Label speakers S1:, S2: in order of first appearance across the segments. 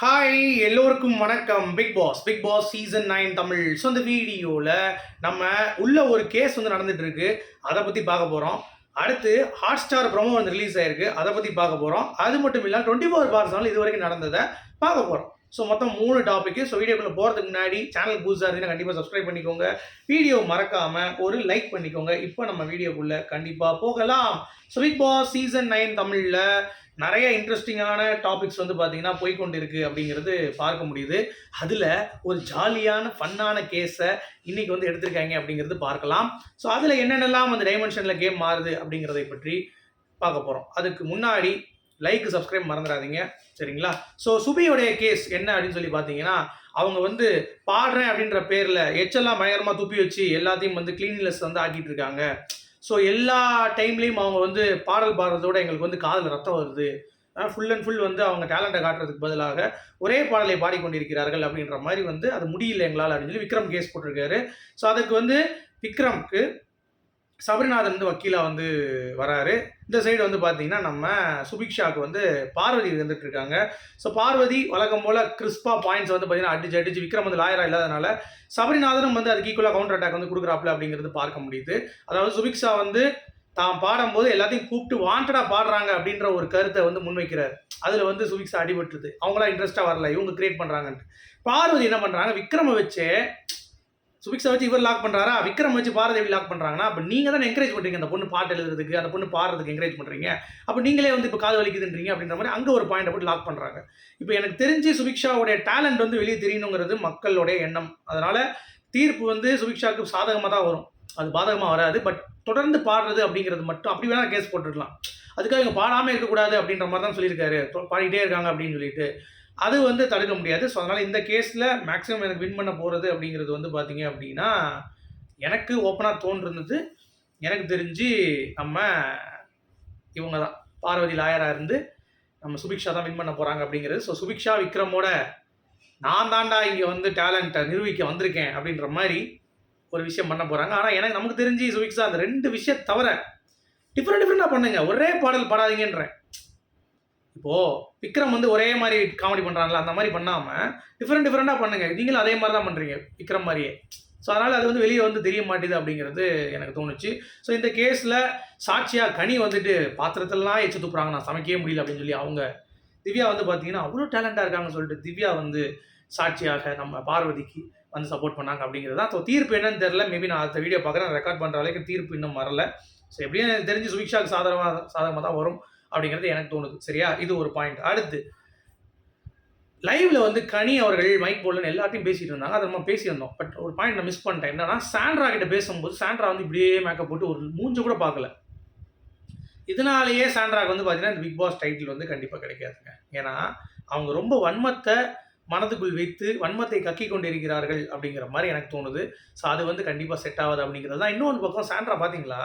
S1: Hi எல்லோருக்கும் வணக்கம். Big boss big boss season nine Tamil. So இந்த வீடியோவில் நம்ம உள்ள ஒரு கேஸ் வந்து நடந்துட்டு இருக்கு அதை பற்றி பார்க்க போகிறோம் அடுத்து ஹாட் ஸ்டார் ப்ரோமோ வந்து ரிலீஸ் ஆயிருக்கு. அதை பற்றி பார்க்க போகிறோம் அது மட்டும் இல்லாமல் டுவெண்ட்டி ஃபோர் பார்ஸ் இது வரைக்கும் நடந்ததை பார்க்க போகிறோம் ஸோ மொத்தம் மூணு டாப்பிக்கு ஸோ வீடியோக்குள்ளே போகிறதுக்கு முன்னாடி சேனல் புதுசாக இருந்தீங்கன்னா கண்டிப்பாக சப்ஸ்கிரைப் பண்ணிக்கோங்க. வீடியோ மறக்காமல் ஒரு லைக் பண்ணிக்கோங்க. இப்போ நம்ம வீடியோக்குள்ளே கண்டிப்பாக போகலாம். So big boss season nine தமிழில் நிறைய இன்ட்ரெஸ்டிங்கான டாபிக்ஸ் வந்து பார்த்தீங்கன்னா போய்க்கொண்டு இருக்கு அப்படிங்கிறது பார்க்க முடியுது. அதில் ஒரு ஜாலியான ஃபன்னான கேஸை இன்னைக்கு வந்து எடுத்திருக்காங்க அப்படிங்கிறது பார்க்கலாம். ஸோ அதில் என்னென்னலாம் அந்த டைமென்ஷனில் கேம் மாறுது அப்படிங்கிறதை பற்றி பார்க்க போகிறோம் அதுக்கு முன்னாடி லைக் சப்ஸ்கிரைப் மறந்துடாதீங்க. சரிங்களா? ஸோ சுபியோடைய கேஸ் என்ன அப்படின்னு சொல்லி பார்த்தீங்கன்னா அவங்க வந்து பாடுறேன் அப்படின்ற பேரில் எச்செல்லாம் பயங்கரமாக துப்பி வச்சு எல்லாத்தையும் வந்து கிளீன்லெஸ் வந்து ஆக்கிட்டு இருக்காங்க. ஸோ எல்லா டைம்லேயும் அவங்க வந்து பாடல் பாடுறதோட எங்களுக்கு வந்து காதில் ரத்தம் வருது. ஃபுல் அண்ட் ஃபுல் வந்து அவங்க டேலண்ட்டை காட்டுறதுக்கு பதிலாக ஒரே பாடலை பாடிக்கொண்டிருக்கிறார்கள் அப்படின்ற மாதிரி வந்து அது முடியல எங்களால் அப்படின்னு சொல்லி விக்ரம் கேஸ் போட்டிருக்காரு. ஸோ அதுக்கு வந்து விக்ரம்க்கு சபரிநாதன் வந்து வக்கீலாக வந்து வராரு. இந்த சைடு வந்து பார்த்தீங்கன்னா நம்ம சுபிக்ஷாவுக்கு வந்து பார்வதி வந்துட்டு இருக்காங்க ஸோ பார்வதி வழக்கம் போல் கிறிஸ்பா பாயிண்ட்ஸ் வந்து பார்த்தீங்கன்னா அடிச்சு அடிச்சு விக்ரம் வந்து லாயராக இல்லாதனால சபரிநாதனும் வந்து அதுக்கு ஈக்குவலாக கவுண்டர் அட்டாக் வந்து கொடுக்குறாப்புல அப்படிங்கிறது பார்க்க முடியுது. அதாவது சுபிக்ஷா வந்து தான் பாடும்போது எல்லாத்தையும் கூப்பிட்டு வாண்டடாக பாடுறாங்க அப்படின்ற ஒரு கருத்தை வந்து முன்வைக்கிறார். அதில் வந்து சுபிக்ஷா அடிபட்டுருது. அவங்களாம் இன்ட்ரெஸ்ட்டாக வரல. இவங்க கிரியேட் பண்ணுறாங்கன்ட்டு பார்வதி என்ன பண்ணுறாங்க விக்ரமை வச்சே சுபிக்ஸை வச்சு இவர் லாக் பண்ணுறாரா விக்ரம் வச்சு பாரதேவி லாக் பண்ணுறாங்கன்னா அப்போ நீங்கள் தான் என்கரேஜ் பண்ணுறீங்க அந்த பொண்ணு பாட்டு எழுதுறதுக்கு அந்த பொண்ணு பாடுறதுக்கு என்கரேஜ் பண்ணுறீங்க அப்போ நீங்களே வந்து இப்போ காது வலிக்குதுன்றீங்க அப்படின்ற மாதிரி அங்கே ஒரு பாயிண்ட் போட்டு லாக் பண்ணுறாங்க இப்போ எனக்கு தெரிஞ்சு சுபிக்ஷாவுடைய டேலண்ட் வந்து வெளியே தெரியணுங்கிறது மக்களுடைய எண்ணம். அதனால் தீர்ப்பு வந்து சுபிக்ஷாவுக்கு சாதகமாக தான் வரும். அது பாதகமாக வராது. பட் தொடர்ந்து பாடுறது அப்படிங்கிறது மட்டும் அப்படி வேணால் கேஸ் போட்டுருக்கலாம். அதுக்காக இவங்க பாடாமல் இருக்கக்கூடாது அப்படின்ற மாதிரி தான் சொல்லியிருக்காரு. தொ- இருக்காங்க அப்படின்னு சொல்லிட்டு. அது வந்து தடுக்க முடியாது. ஸோ அதனால் இந்த கேஸில் மேக்ஸிமம் எனக்கு வின் பண்ண போகிறது அப்படிங்கிறது வந்து பார்த்தீங்க அப்படின்னா எனக்கு ஓப்பனாக தோன்றிருந்தது. எனக்கு தெரிஞ்சு நம்ம இவங்க தான். பார்வதி லாயராக இருந்து நம்ம சுபிக்ஷா தான் வின் பண்ண போகிறாங்க அப்படிங்கிறது. ஸோ சுபிக்ஷா விக்ரமோட நான் தாண்டா இங்கே வந்து டேலண்ட்டை நிரூபிக்க வந்திருக்கேன் அப்படின்ற மாதிரி ஒரு விஷயம் பண்ண போகிறாங்க ஆனால் எனக்கு நமக்கு தெரிஞ்சு சுபிக்ஷா அந்த ரெண்டு விஷயம் தவிர டிஃப்ரெண்ட் டிஃப்ரெண்ட்டாக பண்ணுங்க. ஒரே பாடல் பாடாதீங்கன்றேன். இப்போ விக்ரம் வந்து ஒரே மாதிரி காமெடி பண்ணுறாங்களா அந்த மாதிரி பண்ணாம டிஃப்ரெண்ட் டிஃப்ரெண்ட்டாக பண்ணுங்க. நீங்களும் அதே மாதிரி தான் பண்றீங்க விக்ரம் மாதிரியே. ஸோ அதனால் அது வந்து வெளியே வந்து தெரிய மாட்டேது அப்படிங்கிறது எனக்கு தோணுச்சு. ஸோ இந்த கேஸில் சாட்சியாக கனி வந்துட்டு பாத்திரத்திலலாம் எச்சு துப்புறாங்க நான் சமைக்கவே முடியல அப்படின்னு சொல்லி அவங்க திவ்யா வந்து பார்த்தீங்கன்னா அவ்வளோ டேலண்டாக இருக்காங்கன்னு சொல்லிட்டு திவ்யா வந்து சாட்சியாக நம்ம பார்வதிக்கு வந்து சப்போர்ட் பண்ணாங்க அப்படிங்கிறது தான். ஸோ தீர்ப்பு என்னன்னு தெரியல. மேபி நான் அடுத்த வீடியோ பார்க்குறேன். ரெக்கார்ட் பண்ணுற வரைக்கும் தீர்ப்பு இன்னும் வரல. ஸோ எப்படியும் எனக்கு தெரிஞ்சு சுவிக்ஷாவுக்கு சாதகமாக சாதகமாக தான் வரும். அப்படிங்கிறது எனக்கு தோணுது. சரியா? இது ஒரு பாயிண்ட் அடுத்து லைவ்ல வந்து கனி அவர்கள் மைக் போலன்னு எல்லாத்தையும் பேசிட்டு இருந்தாங்க. அதை நம்ம பேசியிருந்தோம் பட் ஒரு பாயிண்ட் நான் மிஸ் பண்ணிட்டேன். என்னன்னா சாண்ட்ரா கிட்ட பேசும்போது சாண்ட்ரா வந்து இப்படியே மேக்கப் போட்டு ஒரு மூஞ்ச கூட பார்க்கல. இதனாலேயே சாண்ட்ராக்கு வந்து பார்த்தீங்கன்னா இந்த பிக் பாஸ் டைட்டில் வந்து கண்டிப்பாக கிடைக்காதுங்க. ஏன்னா அவங்க ரொம்ப வன்மத்தை மனதுக்குள் வைத்து வன்மத்தை கக்கி கொண்டிருக்கிறார்கள் அப்படிங்கிற மாதிரி எனக்கு தோணுது. ஸோ அது வந்து கண்டிப்பாக செட் ஆகாது அப்படிங்கிறது தான். இன்னொன்று பக்கம் சாண்ட்ரா பார்த்தீங்களா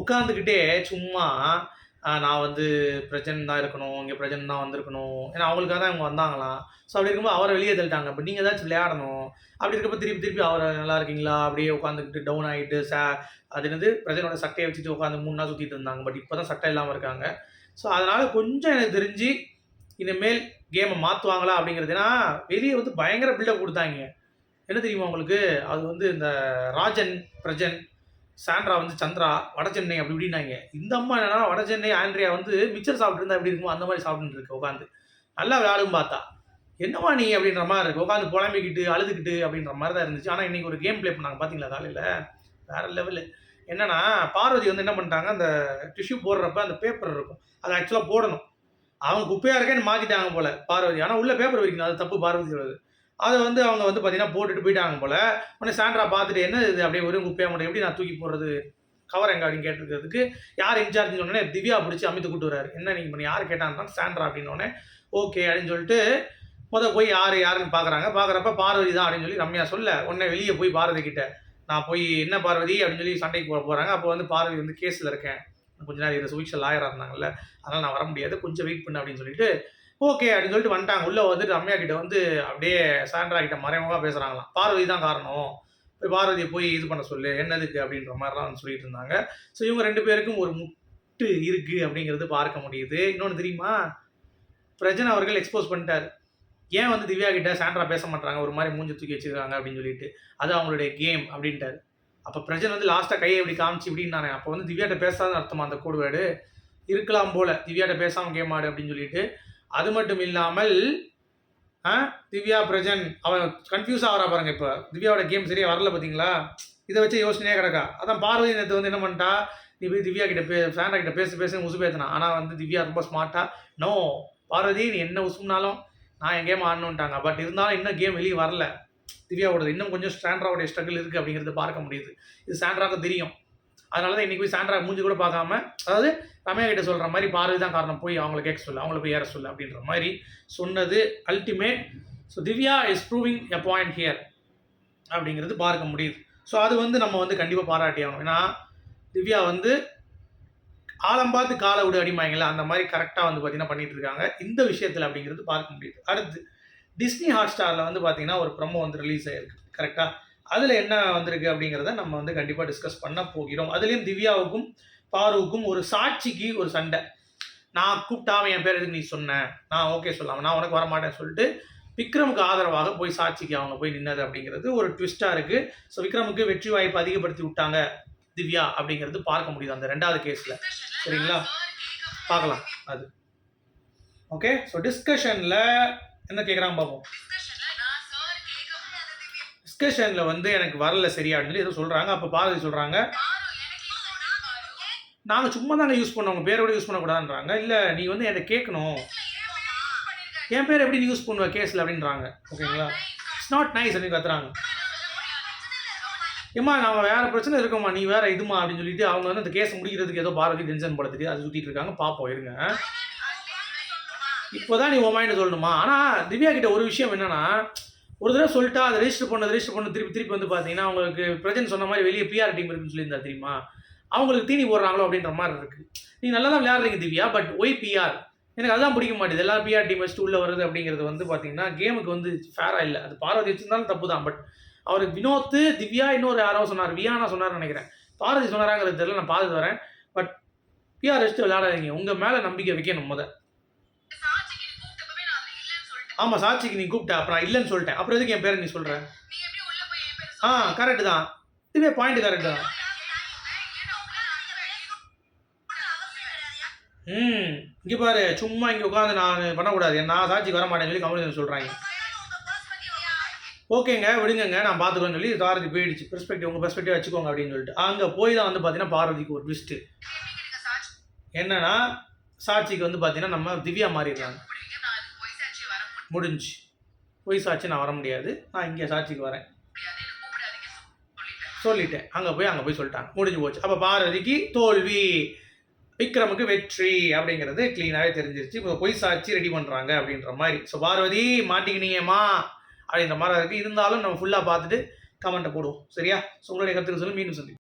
S1: உட்காந்துக்கிட்டே சும்மா நான் வந்து பிரஜன் தான் இருக்கணும் இங்கே பிரஜன் தான் வந்திருக்கணும். ஏன்னா அவங்களுக்காக தான் இவங்க வந்தாங்களாம். ஸோ அப்படி இருக்கும்போது அவரை வெளியே தள்ளிட்டாங்க. இப்போ நீங்கள் ஏதாச்சும் விளையாடணும். அப்படி இருக்கப்போ திருப்பி திருப்பி அவரை நல்லா இருக்கீங்களா? அப்படியே உட்காந்துக்கிட்டு டவுன் ஆகிட்டு சே அது என்னது? பிரஜனோட சட்டையை வச்சுட்டு உட்காந்து மூணு நாள் சுற்றிட்டு இருந்தாங்க. பட் இப்போ தான் சட்டை இல்லாமல் இருக்காங்க. ஸோ அதனால் கொஞ்சம் எனக்கு தெரிஞ்சு இனிமேல் கேமை மாற்றுவாங்களா அப்படிங்கிறதுனா வெளியே வந்து பயங்கர பில்டப் கொடுத்தாங்க. என்ன தெரியுமா உங்களுக்கு? அது வந்து இந்த ராஜன் பிரஜன் சாண்ட்ரா வந்து சந்திரா வட சென்னை அப்படி இப்படின்னாங்க. இந்த அம்மா என்னன்னா வட சென்னை ஆண்ட்ரியா வந்து மிச்சர் சாப்பிட்டுருந்தா எப்படி இருக்குமோ அந்த மாதிரி சாப்பிட்டு இருக்கு உட்காந்து நல்லா விளையாடும் பார்த்தா. என்னம்மா நீ அப்படின்ற மாதிரி இருக்கு. உட்காந்து புலம்பிக்கிட்டு அழுதுகிட்டு அப்படின்ற மாதிரி தான் இருந்துச்சு. ஆனால் இன்றைக்கி ஒரு கேம் ப்ளே பண்ணாங்க பார்த்தீங்களா காலையில்? வேற லெவலு என்னென்னா பார்வதி வந்து என்ன பண்ணிட்டாங்க அந்த டிஷ்யூ போடுறப்ப அந்த பேப்பர் இருக்கும். அதை ஆக்சுவலாக போடணும். அவங்க குப்பையாக இருக்கேன்னு மாற்றிட்டாங்க போல பார்வதி. ஆனால் உள்ள பேப்பர் வைக்கணும் அது தப்பு பார்வதி அதை வந்து அவங்க வந்து பார்த்தீங்கன்னா போட்டுட்டு போயிட்டாங்க போல. உடனே சாண்ட்ரா பார்த்துட்டு என்ன இது? அப்படியே ஒரு குப்பையாக மட்டும் எப்படி நான் தூக்கி போடுறது? கவர் எங்க? அப்படின்னு கேட்டிருக்கிறதுக்கு யார் இன்சார்ஜ்னு உடனே திவ்யா பிடிச்சி அமித்து கூட்டு வராரு என்ன நீங்கள் பண்ணி யார் கேட்டாங்கன்னா சாண்ட்ரா அப்படின்னு உடனே ஓகே அப்படின்னு சொல்லிட்டு முத போய் யார் யாருன்னு பார்க்குறாங்க பார்க்குறப்ப பார்வதி தான் அப்படின்னு சொல்லி ரம்யா சொல்ல உடனே வெளியே போய் பார்வதி கிட்ட நான் போய் என்ன பார்வதி? அப்படின்னு சொல்லி சண்டைக்கு போக போகிறாங்க அப்போ வந்து பார்வதி வந்து கேஸில் இருக்கேன். கொஞ்ச நேரம் இதை சுவிக்ஷ லாயராக இருந்தாங்கல்ல அதனால் நான் வர முடியாது. கொஞ்சம் வெயிட் பண்ண அப்படின்னு சொல்லிட்டு ஓகே அப்படின்னு சொல்லிட்டு வந்துட்டாங்க. உள்ளே வந்துட்டு ரம்யா கிட்ட வந்து அப்படியே சாண்ட்ரா கிட்ட மறைமுகமாக பேசுகிறாங்களாம் பார்வதி தான் காரணம். போய் பார்வதியை போய் இது பண்ண சொல்லு. என்னதுக்கு அப்படின்ற மாதிரிலாம் வந்து சொல்லிட்டு இருந்தாங்க. ஸோ இவங்க ரெண்டு பேருக்கும் ஒரு முட்டு இருக்குது அப்படிங்கிறது பார்க்க முடியுது. இன்னொன்று தெரியுமா? பிரஜன் அவர்கள் எக்ஸ்போஸ் பண்ணிட்டார். ஏன் வந்து திவ்யா கிட்ட சாண்ட்ரா பேச மாட்டாங்க ஒரு மாதிரி மூஞ்சி தூக்கி வச்சிருக்காங்க அப்படின்னு சொல்லிட்டு. அது அவங்களுடைய கேம் அப்படின்ட்டாரு. அப்போ பிரஜன் வந்து லாஸ்ட்டாக கையை இப்படி காமிச்சு இப்படின்னு நான் அப்போ வந்து திவ்யாட்ட பேசாத அர்த்தமா அந்த கோடு இருக்கலாம் போல. திவ்யாட்ட பேசாமல் கேம் ஆடு அப்படின்னு சொல்லிட்டு அது மட்டும் இல்லாமல் ஆ திவ்யா பிரஜன் அவன் கன்ஃபியூஸ் ஆகிறா பாருங்க இப்போ. திவ்யாவோட கேம் சரியாக வரல பார்த்தீங்களா இதை வச்சு யோசனையே கிடக்கா. அதான் பார்வதி நேற்று வந்து என்ன பண்ணிட்டா? நீ போய் திவ்யா கிட்ட பே சாண்டா கிட்ட பேசி பேசி உசு பேத்தினா ஆனால் வந்து திவ்யா ரொம்ப ஸ்மார்ட்டா நோ பார்வதி நீ என்ன உசுனாலும் நான் என் கேம் ஆடணுன்ட்டாங்க பட் இருந்தாலும் இன்னும் கேம் வெளியே வரல. திவ்யாவோடது இன்னும் கொஞ்சம் சாண்ட்ராவோடைய ஸ்ட்ரகிள் இருக்குது அப்படிங்கிறது பார்க்க முடியுது. இது சாண்ட்ராவுக்கு தெரியும். அதனால தான் இன்றைக்கி போய் சாண்ட்ரா மூஞ்சி கூட பார்க்காம அதாவது ரம்யா கிட்ட சொல்கிற மாதிரி பார்வை தான் காரணம். போய் அவங்கள கேட்க சொல்ல அவங்கள போய் ஏற சொல்ல அப்படின்ற மாதிரி சொன்னது ultimate so Divya is proving a point here அப்படிங்கிறது பார்க்க முடியுது. ஸோ அது வந்து நம்ம வந்து கண்டிப்பாக பாராட்டி ஆகணும். ஏன்னா திவ்யா வந்து ஆழம் பார்த்து காலை விடு அடிமாங்களா அந்த மாதிரி கரெக்டாக வந்து பார்த்தீங்கன்னா பண்ணிட்டு இருக்காங்க. இந்த விஷயத்தில் அப்படிங்கிறது பார்க்க முடியுது. அடுத்து டிஸ்னி ஹாட் ஸ்டாரில் வந்து பார்த்தீங்கன்னா ஒரு ப்ரொமோ வந்து ரிலீஸ் ஆகிருக்கு கரெக்டாக அதில் என்ன வந்திருக்கு அப்படிங்கிறத நம்ம வந்து கண்டிப்பாக டிஸ்கஸ் பண்ண போகிறோம். அதுலேயும் திவ்யாவுக்கும் பாருவுக்கும் ஒரு சாட்சிக்கு ஒரு சண்டை. நான் கூப்பிட்டாம என் பேர் எதுக்கு நீ சொன்ன? நான் ஓகே சொல்லாமல் நான் உனக்கு வரமாட்டேன்னு சொல்லிட்டு விக்ரமுக்கு ஆதரவாக போய் சாட்சிக்கு அவங்க போய் நின்னது அப்படிங்கிறது ஒரு ட்விஸ்ட்டாக இருக்குது ஸோ விக்ரமுக்கு வெற்றி வாய்ப்பு அதிகப்படுத்தி விட்டாங்க திவ்யா அப்படிங்கிறது பார்க்க முடியுது அந்த ரெண்டாவது கேஸில் சரிங்களா? பார்க்கலாம். அது. ஓகே ஸோ டிஸ்கஷனில் என்ன கேட்குறாங்க பார்ப்போம் டிஸ்கஷனில் வந்து எனக்கு வரல சரியா அப்படின்னு சொல்லி ஏதோ சொல்கிறாங்க அப்போ பார்வதி சொல்கிறாங்க நாங்கள் சும்மா தாங்க யூஸ் பண்ணோம். உங்கள் பேரோட யூஸ் பண்ணக்கூடாதுன்றாங்க. இல்லை நீ வந்து என்கிட்ட கேட்கணும். என் பேர் எப்படி நீ யூஸ் பண்ணுவ கேஸில்? அப்படின்றாங்க. ஓகேங்களா? இட்ஸ் நாட் நைஸ் அப்படின்னு கத்துறாங்க. ஏம்மா நம்ம வேறு பிரச்சனை இருக்கோம்மா. நீ வேறு இதுமா அப்படின்னு சொல்லிட்டு அவங்க வந்து அந்த கேஸ் முடிக்கிறதுக்கு ஏதோ பாரதி டென்ஷன் படுத்துட்டு அது சுற்றிட்டு இருக்காங்க. பார்ப்போம் இருங்க. இப்போதான் நீ உன் மைண்ட் சொல்லணுமா? ஆனால் திவ்யா கிட்ட ஒரு விஷயம் என்னன்னா ஒரு தடவை சொல்லிட்டா அதை ரெஜிஸ்டர் பண்ண ரெஜிஸ்டர் பண்ண திருப்பி திருப்பி வந்து பார்த்தீங்கன்னா அவங்களுக்கு பிரஜன் சொன்ன மாதிரி வெளியே பிஆர் டீம் இருக்குன்னு சொல்லியிருந்தா தெரியுமா? அவங்களுக்கு தீனி போடுறாங்களோ அப்படின்ற மாதிரி இருக்கு. நீ நல்லா தான் விளையாடுறீங்க திவ்யா பட் ஒய் பிஆர் எனக்கு அதுதான் பிடிக்க மாட்டேது. எல்லா பிஆர் டீம் வச்சுட்டு உள்ள வருது அப்படிங்கிறது வந்து பார்த்தீங்கன்னா கேமுக்கு வந்து ஃபேராக இல்லை. அது பார்வதி வச்சிருந்தாலும் தப்பு தான். பட் அவர் வினோத் திவ்யா இன்னொரு யாரோ சொன்னார் வியானா சொன்னார்னு நினைக்கிறேன். பார்வதி சொன்னாராங்கிறது தெரியல நான் பார்த்துட்டு வரேன். பட் பிஆர் வச்சுட்டு விளையாடாதீங்க. உங்கள் மேலே நம்பிக்கை வைக்கணும் முதல் ஆமாம் சாட்சிக்கு நீ கூப்பிட்ட அப்புறம் இல்லைன்னு சொல்லிட்டேன். அப்புறம் எதுக்கு என் பேரை நீ சொல்கிற ஆ கரெக்டு தான். இதுவே பாயிண்ட் கரெக்டு தான். ம் இங்கே பாரு சும்மா இங்கே உட்காந்து நான் பண்ணக்கூடாது. நான் சாட்சிக்கு வர மாட்டேன்னு சொல்லி கமலிசன் சொல்கிறாங்க ஓகேங்க விடுங்கங்க நான் பார்த்துக்கோன்னு சொல்லி சாரதி போயிடுச்சு. பெர்ஸ்பெக்டிவ் உங்கள் பெர்ஸ்பெக்டிவ் வச்சுக்கோங்க அப்படின்னு சொல்லிட்டு. அங்கே போய் தான் வந்து பார்த்தீங்கன்னா பார்வதிக்கு ஒரு ட்விஸ்ட்டு என்னன்னா சாட்சிக்கு வந்து பார்த்தீங்கன்னா நம்ம திவ்யா மாறிடுறாங்க. முடிஞ்சு. பொய் சாட்சி நான் வர முடியாது. நான் இங்கே சாட்சிக்கு வரேன். சொல்லிட்டேன். அங்கே போய் அங்கே போய் சொல்லிட்டாங்க. முடிஞ்சு போச்சு. அப்போ பார்வதிக்கு தோல்வி. விக்ரமுக்கு வெற்றி அப்படிங்கிறது க்ளீனாகவே தெரிஞ்சிருச்சு. இப்போ பொய் சாட்சி ரெடி பண்ணுறாங்க அப்படின்ற மாதிரி. ஸோ பார்வதி மாட்டிக்கினீங்கம்மா அப்படின்ற மாதிரி இருக்குது இருந்தாலும் நம்ம ஃபுல்லாக பார்த்துட்டு கமெண்ட்டை போடுவோம். சரியா? ஸோ உங்களுடைய கருத்துக்கு சொல்லி மீண்டும் சொல்லி